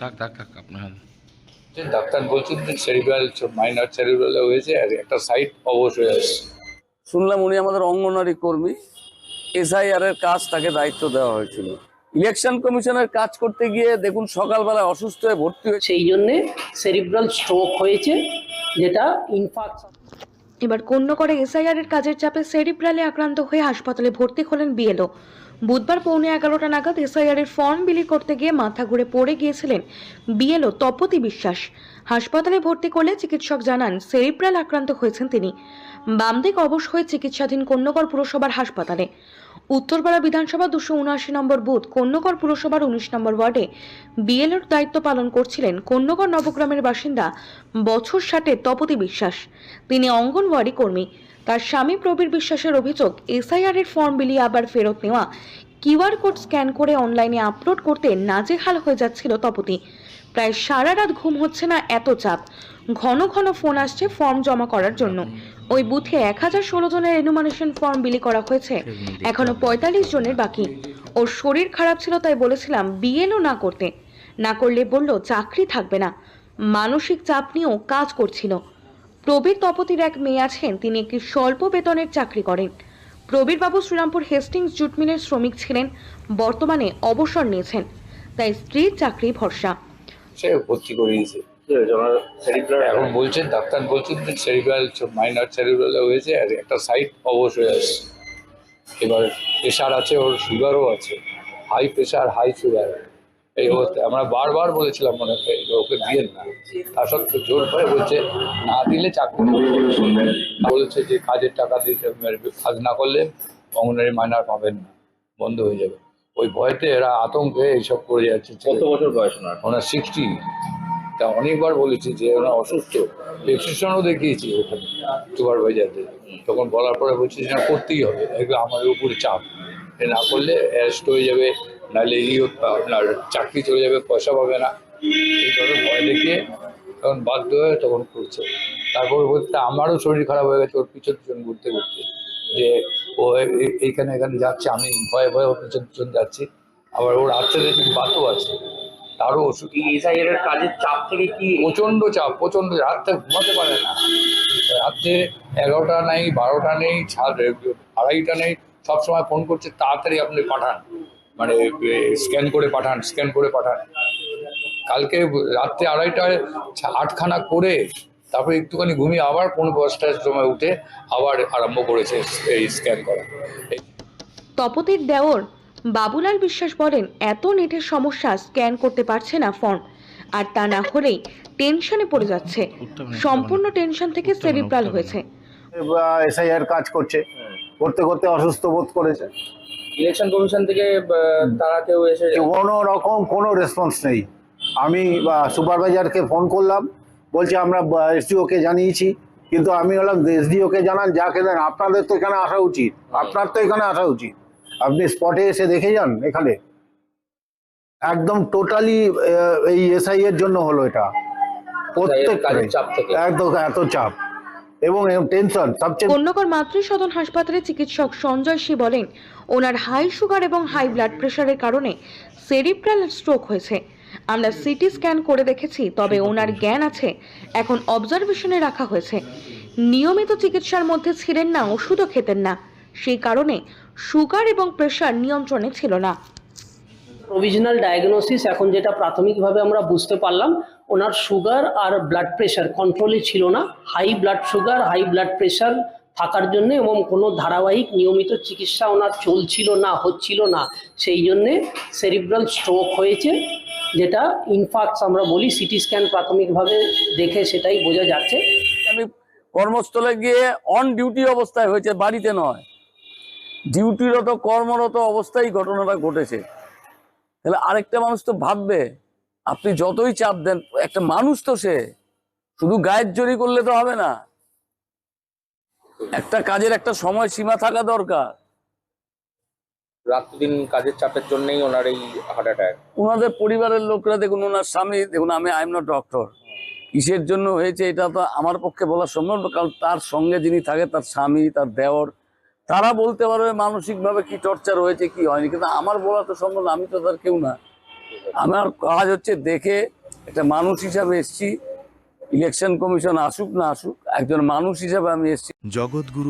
থাক থাক থাক আপনার যে ডাক্তার বলছেন যে সেরিব্রাল মাইনার সেরিব্রালে হয়েছে আর একটা সাইড অবশ হয়ে আসছে শুনলাম উনি আমাদের অঙ্গনারী কর্মী এসআইআর এর কাজ তাকে দায়িত্ব দেওয়া হয়েছিল। ইলেকশন কমিশনের কাজ করতে গিয়ে দেখুন সকালবেলা অসুস্থ হয়ে ভর্তি হয়েছে। সেই জন্যে সেরিব্রাল স্ট্রোক হয়েছে যেটা ইনফাক্ট এবার কন্যকরে এসআইআর এর কাজের চাপে সেরিব্রালে আক্রান্ত হয়ে হাসপাতালে ভর্তি হলেন বিএলও। বুধবার পৌনে এগারোটা নাগাদ এসআইআর এর ফর্ম বিলি করতে গিয়ে মাথা ঘুরে পড়ে গিয়েছিলেন বিএলও তপতি বিশ্বাস। হাসপাতালে ভর্তি করলে চিকিৎসক জানান সেরিব্রাল আক্রান্ত হয়েছেন তিনি। বাম দিক অবশ হয়ে চিকিৎসাধীন কন্যকর পুরসভার হাসপাতালে। উত্তরপাড়া বিধানসভা দুশো উনআশি নম্বর বুথ কন্যকর পুরসভার উনিশ নম্বর ওয়ার্ডে বিএলওর দায়িত্ব পালন করছিলেন কন্যকর নবগ্রামের বাসিন্দা বছর ষাটের তপতি বিশ্বাস। তিনি অঙ্গনওয়াড়ি কর্মী। তার স্বামী প্রবীর বিশ্বাসের অভিযোগ, এসআইআর এর ফর্ম বিলিয়ে আবার ফেরত নেওয়া কিউআর কোড স্ক্যান করে অনলাইনে আপলোড করতে নাজেহাল হয়ে যাচ্ছিল তপতি। প্রায় সারা রাত ঘুম হচ্ছে না এত চাপ। ঘন ঘন ফোন আসছে ফর্ম জমা করার জন্য। ওই বুথে এক হাজার ষোলো জনের এনুমানেশন ফর্ম বিলি করা হয়েছে। এখনও পঁয়তাল্লিশ জনের বাকি। ওর শরীর খারাপ ছিল তাই বলেছিলাম, বিএলও না করতে। না করলে বলল, চাকরি থাকবে না। মানসিক চাপ নিয়েও কাজ করছিল। প্রবীর তপতির এক মেয়ে আছেন। তিনি একটি স্বল্প বেতনের চাকরি করেন। প্রবীর বাবু শ্রীরামপুর হেস্টিংস জুট মিলের শ্রমিক ছিলেন। বর্তমানে অবসর নিয়েছেন। তাই স্ত্রীর চাকরি ভরসা। সে ভর্তি করিয়েছে। এখন বলছেন ডাক্তার বলছেন যে সেরিব্রাল মাইনার সেরিব্রালে হয়েছে আর একটা সাইড অবশ হয়ে আসছে। এবার প্রেশার আছে ওর সুগারও আছে। High pressure high sugar. এই অবস্থায় আমরা বারবার বলেছিলাম মনে হয় ওকে দিয়েন না। তা সত্ত্বেও জোর করে বলছে না দিলে চাকরি বলেছে যে কাজের টাকা দিতে কাজ না করলে অঙ্গনারী মাইনার পাবেন না বন্ধ হয়ে যাবে। ওই ভয়তে এরা আতঙ্কে এইসব করে যাচ্ছে কত বছর বয়স ওনার? ওনার সিক্সটি তা অনেকবার বলেছি যে ওনার অসুস্থ। প্রেসক্রিপশনও দেখিয়েছি ওখানে সুপারভাইজারদের তখন বলার পরে বলছি যে করতেই হবে। এগুলো আমাদের উপরে চাপ। এ না করলে অ্যারেস্ট হয়ে যাবে। নাহলে ই আপনার চাকরি চলে যাবে পয়সা পাবে না। এইভাবে ভয় দেখিয়ে তখন বাধ্য হয়ে তখন করছে তারপর বলতে আমারও শরীর খারাপ হয়ে গেছে ওর পিছন পিছন ঘুরতে ঘুরতে। যে ও এইখানে এখানে যাচ্ছে আমি ভয়ে ভয়ে ওর পিছন পিছন যাচ্ছি। আবার ওর হাতে দেখি বাতও আছে তারও ওষুধ এর কাজের চাপ থেকে কি প্রচণ্ড চাপ প্রচণ্ড রাত্রে ঘুমাতে পারে না। রাত্রে এগারোটা নেই বারোটা নেই ছাদ আড়াইটা নেই সবসময় ফোন করছে তাড়াতাড়ি আপনি পাঠান। মানে স্ক্যান করে পাঠান স্ক্যান করে পাঠান। কালকে রাত্রে আড়াইটায় আটখানা করে তারপরে একটুখানি ঘুমিয়ে আবার পনেরো দশটার সময় উঠে আবার আরম্ভ করেছে এই স্ক্যান করা। তপতির দেওর বাবুলাল বিশ্বাস বলেন এত নেটের সমস্যা স্ক্যান করতে পারছে না ফর্ম আর তা না হলেই টেনশনে পড়ে যাচ্ছে। সম্পূর্ণ টেনশন থেকে সেরিব্রাল হয়েছে। এসআইআর কাজ করছে। করতে করতে অসুস্থ বোধ করেছে। ইলেকশন কমিশন থেকে তারা কেউ এসে কোনো রকম কোনো রেসপন্স নেই। আমি সুপারভাইজারকে ফোন করলাম বলছে আমরা এসডিওকে জানিয়েছি কিন্তু আমি বললাম এসডিওকে জানান যাকে দেন আপনাদের তো এখানে আসা উচিত। আপনার তো এখানে আসা উচিত। আপনি স্পটে এসে দেখে যান এখানে। একদম টোটালি এই এসআই এর জন্য হলো এটা। প্রত্যেক কাজের চাপ থেকে। একদম এত চাপ। এবং টেনশন সবচেয়ে কন্যকর মাতৃসদন হাসপাতালে চিকিৎসক সঞ্জয় সি বলেন, ওনার হাই সুগার এবং হাই ব্লাড প্রেশারের কারণে সেরিব্রাল স্ট্রোক হয়েছে। আমরা সিটি স্ক্যান করে দেখেছি, তবে ওনার জ্ঞান আছে, এখন অবজারভেশনে রাখা হয়েছে। নিয়মিত চিকিৎসার মধ্যে ছিলেন না, ওষুধও খেতেন না। সেই কারণে সুগার এবং প্রেশার নিয়ন্ত্রণে ছিল না। প্রভিশনাল ডায়াগনোসিস এখন যেটা প্রাথমিকভাবে আমরা বুঝতে পারলাম, ওনার সুগার আর ব্লাড প্রেশার কন্ট্রোলে ছিল না। High blood sugar high blood pressure থাকার জন্য এবং কোনো ধারাবাহিক নিয়মিত চিকিৎসা ওনার চলছিল না, হচ্ছিল না, সেই জন্যে সেরিব্রাল স্ট্রোক হয়েছে, যেটা ইনফাক্টস আমরা বলি সিটি স্ক্যান প্রাথমিকভাবে দেখে সেটাই বোঝা যাচ্ছে। আমি কর্মস্থলে গিয়ে অন ডিউটি অবস্থায় হয়েছে, বাড়িতে নয়। ডিউটিরত কর্মরত অবস্থায় ঘটনাটা ঘটেছে। তাহলে আরেকটা মানুষ তো ভাববে আপনি যতই চাপ দেন একটা মানুষ তো সে শুধু গায়ের জড়ি করলে তো হবে না। একটা কাজের একটা সময় সীমা থাকা দরকার। রাত্রিদিন কাজের চাপের জন্যই ওনার এই হার্ট অ্যাটাক ওনাদের পরিবারের লোকরা দেখুন ওনার স্বামী দেখুন আমি আই এম নট ডক্টর কিসের জন্য হয়েছে এটা তো আমার পক্ষে বলা সম্ভব কারণ তার সঙ্গে যিনি থাকে তার স্বামী তার দেওর তারা বলতে পারবে মানসিকভাবে কি টর্চার হয়েছে, কি হয়নি, কিন্তু আমার বলা তো সম্ভব আমি তো তার কেউ না। আমার কাজ হচ্ছে দেখে একটা মানুষ হিসাবে এসছি ইলেকশন কমিশন আসুক না আসুক, একজন মানুষ হিসাবে আমি এসছি। জগৎগুরু